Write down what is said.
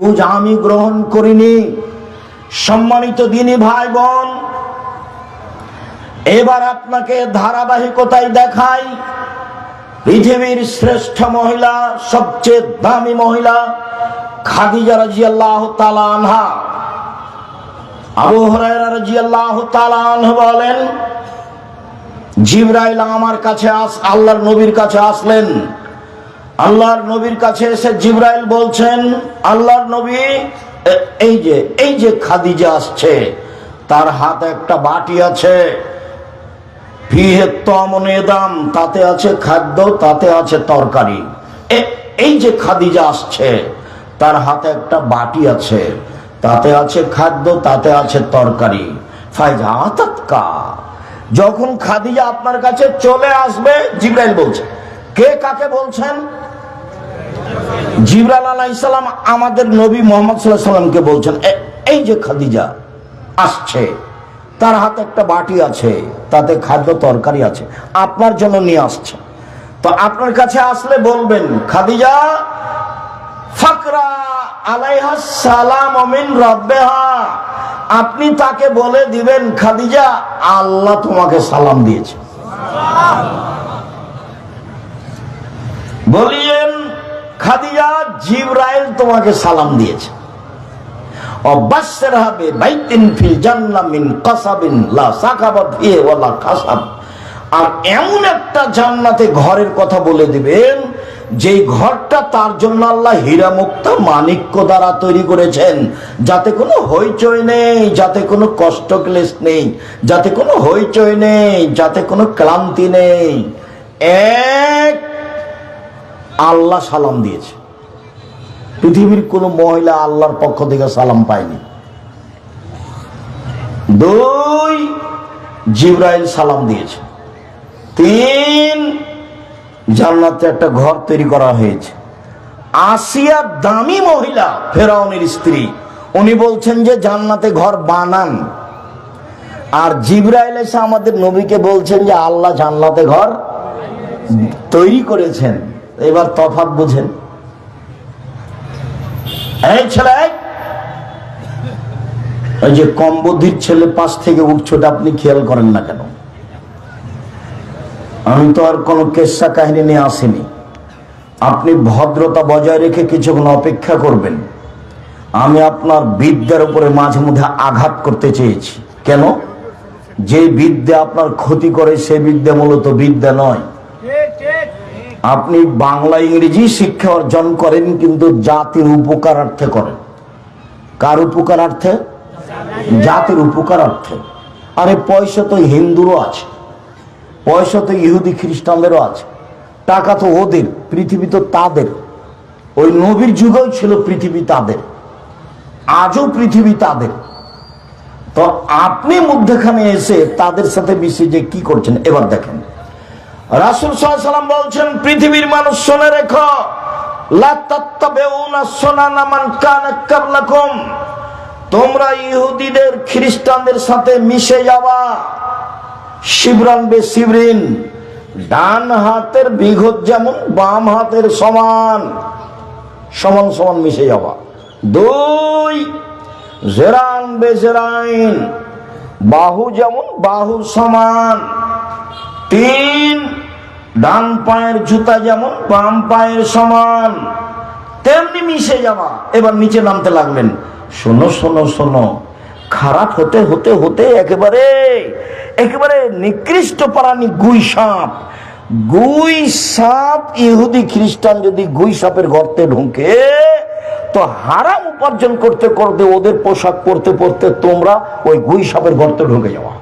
বুঝ আমি গ্রহণ করিনি। সম্মানিত দিনী ভাই বোন এবার আপনাকে ধারাবাহিকতায় দেখাই। পৃথিবীর শ্রেষ্ঠ মহিলা, সবচেয়ে দামি মহিলা, খাদিজা রাজিয়াল্লাহ তাআলা আনহা। আবু হুরায়রা রাদিয়াল্লাহু তাআলা আনহু বলেন, জিবরাইল আমার কাছে আস, আল্লাহর নবীর কাছে আসলেন। আল্লাহর নবীর কাছে এসে জিবরাইল বলছেন, আল্লাহর নবী এই যে এই যে খাদিজা আসছে, তার হাতে একটা বাটি আছে। তাতে আছে খাদ্য, তাতে আছে তরকারি। এই যে খাদিজা আসছে, তার হাতে একটা বাটি আছে। তাতে আছে খাদ্য, তাতে আছে তরকারি। যখন খাদিজা আপনার কাছে চলে আসবে, জিব্রাইল বলছে, কে কাকে বলছেন? জিবরাল আলাইসালাম আমাদের নবী মোহাম্মদ সাল্লামকে বলছেন এই যে খাদিজা আসছে, তার হাতে একটা বাটি আছে, তাতে খাদ্য তরকারি আছে, আপনার জন্য নিয়ে আসছে। তো আপনার কাছে আসলে বলবেন, খাদিজা, ফাকরা আলাইহা সালাম আপনি তাকে বলে দিবেন, খাদিজা, আল্লাহ তোমাকে সালাম দিয়েছে। বলিয়েন খাদিজা জিব্রাইল তোমাকে সালাম দিয়েছে। কাসাব। আর এমন একটা জান্নাতে ঘরের কথা বলে দিবেন, যেই ঘরটা তার জন্য আল্লাহ হীরা মুক্তা মানিক্য দ্বারা তৈরি করেছেন। যাতে কোনো হইচই নেই, যাতে কোনো কষ্ট ক্লেশ নেই, যাতে কোনো হইচই নেই, যাতে কোনো ক্লান্তি নেই। এক আল্লাহ সালাম দিয়েছে। পৃথিবীর কোন মহিলা আল্লাহর পক্ষ থেকে সালাম পায়নি। দুই, জিব্রাইল সালাম দিয়েছে। তিন, জান্নাতে একটা ঘর তৈরি করা হয়েছে। আসিয়া দামি মহিলা, ফেরাউনের স্ত্রী, উনি বলছেন যে জান্নাতে ঘর বানান। আর জিব্রাইল এসে আমাদের নবীকে বলছেন যে আল্লাহ জান্নাতে ঘর তৈরি করেছেন। এবার তফাৎ বুঝেন। এই ছেলে, ওই যে কম বুদ্ধির ছেলে পাশ থেকে উঠছোটা আপনি খেয়াল করেন না কেন? আমি তো আর কোনো কেসা কাহিনী নিয়ে আসিনি। আপনি ভদ্রতা বজায় রেখে কিছুক্ষণ অপেক্ষা করবেন। আমি আপনার বিদ্যার উপরে মাঝে মধ্যে আঘাত করতে চেয়েছি। কেন? যে বিদ্যা আপনার ক্ষতি করে, সে বিদ্যা মূলত বিদ্যা নয়। আপনি বাংলা ইংরেজি শিক্ষা অর্জন করেন, কিন্তু জাতির উপকারার্থে করেন। কার উপকারার্থে? জাতির উপকারার্থে। আরে, পয়সা তো হিন্দুরও আছে। পয়সা তো ইহুদি খ্রিস্টানদেরও আছে। টাকা তো ওদের, পৃথিবী তো তাদের। ওই নবীর যুগেও ছিল পৃথিবী তাদের। আজও পৃথিবী তাদের। তো আপনি মধ্যখানে এসে তাদের সাথে মিশে যে কি করছেন, এবার দেখেন। রাসুল সাল্লাম বলছেন, পৃথিবীর মানুষ শুনে রেখো তোমরা ইহুদিদের, খ্রিস্টানদের সাথে মিশে যাওয়া। শিবরান বে শিবরিন, ডান হাতের বিঘত যেমন, বাম হাতের সমান সমান সমান মিশে যাওয়া। দুই, জেরান বে জেরাইন, বাহু যেমন, বাহু সমান। তিন, ডান পায়ের জুতা যেমন, বাম পায়ের সমান, তেমনি মিশে যাওয়া। এবার নিচে নামতে লাগলেন। শোনো শোনো শোনো, খারাপ হতে হতে হতে একেবারে একেবারে নিকৃষ্ট প্রাণী গুই সাপ। গুই সাপ, ইহুদি খ্রিস্টান যদি গুই সাপের গর্তে ঢুকে, তো হারাম উপার্জন করতে করতে, ওদের পোশাক পরতে পরতে তোমরা ওই গুই সাপের গর্তে ঢুকে যাওয়া।